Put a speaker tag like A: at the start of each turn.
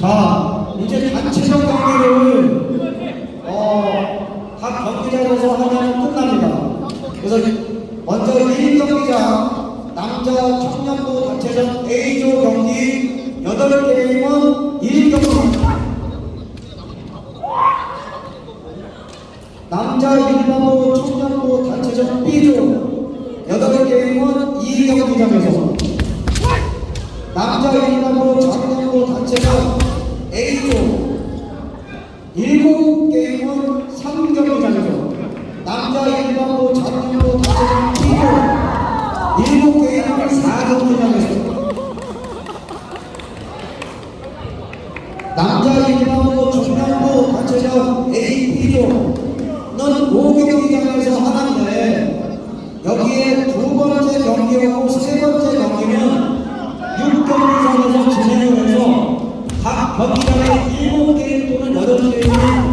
A: 자, 이제 단체전 경기를 어, 각 경기장에서 하면 끝납니다. 그래서 먼저 1경기장 남자 청년부 단체전 A조 경기 8게임은 1경기 남자 일반부 청년부 단체전 B조 8게임은 2경기장에서 남자 일반부 청년부 단체전 A조 7게임은 3경기장에서 남자 일반부 청년부 단체전 B조 7게임은 4경기장에서 남자 일반부 청년부 단체전 A, B조는 5경기장에서 하는데 거기다가 일곱 개의 돈을 얻어주면